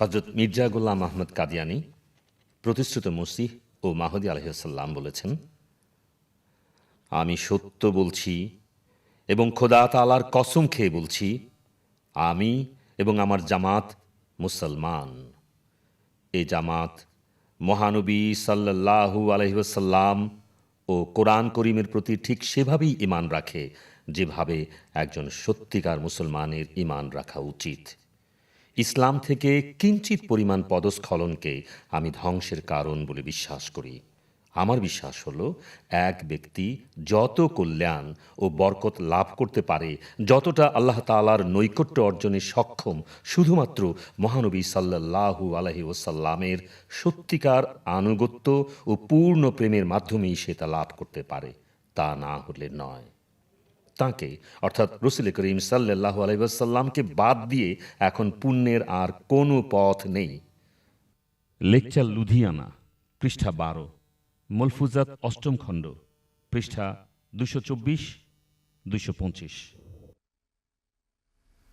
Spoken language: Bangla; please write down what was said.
হজরত মির্জা গোলাম আহমদ কাদিয়ানি প্রতিশ্রুত মসিহ ও মাহদি আলহিসাল্লাম বলেছেন, আমি সত্য বলছি এবং খোদা তালার কসম খেয়ে বলছি, আমি এবং আমার জামাত মুসলমান। এ জামাত মহানবী সাল্লাল্লাহু আলহিসাল্লাম ও কোরআন করিমের প্রতি ঠিক সেভাবেই ইমান রাখে, যেভাবে একজন সত্যিকার মুসলমানের ইমান রাখা উচিত। ইসলাম থেকে কিঞ্চিত পরিমাণ পদস্খলনকে আমি ধ্বংসের কারণ বলে বিশ্বাস করি। আমার বিশ্বাস হল, এক ব্যক্তি যত কল্যাণ ও বরকত লাভ করতে পারে, যতটা আল্লাহ তালার নৈকট্য অর্জনে সক্ষম, শুধুমাত্র মহানবী সাল্লাল্লাহু আলহি ওসাল্লামের সত্যিকার আনুগত্য ও পূর্ণ প্রেমের মাধ্যমেই সে তা লাভ করতে পারে, তা না হলে নয়। তাকে, অর্থাৎ রসুল করিম সাল্লাহ আলাইসাল্লামকে বাদ দিয়ে এখন পুণ্যের আর কোনো পথ নেই। লেকচার লুধিয়ানা, পৃষ্ঠা বারো, মলফুজাত অষ্টম খণ্ড, পৃষ্ঠা দুশো চব্বিশ, দুশো পঁচিশ।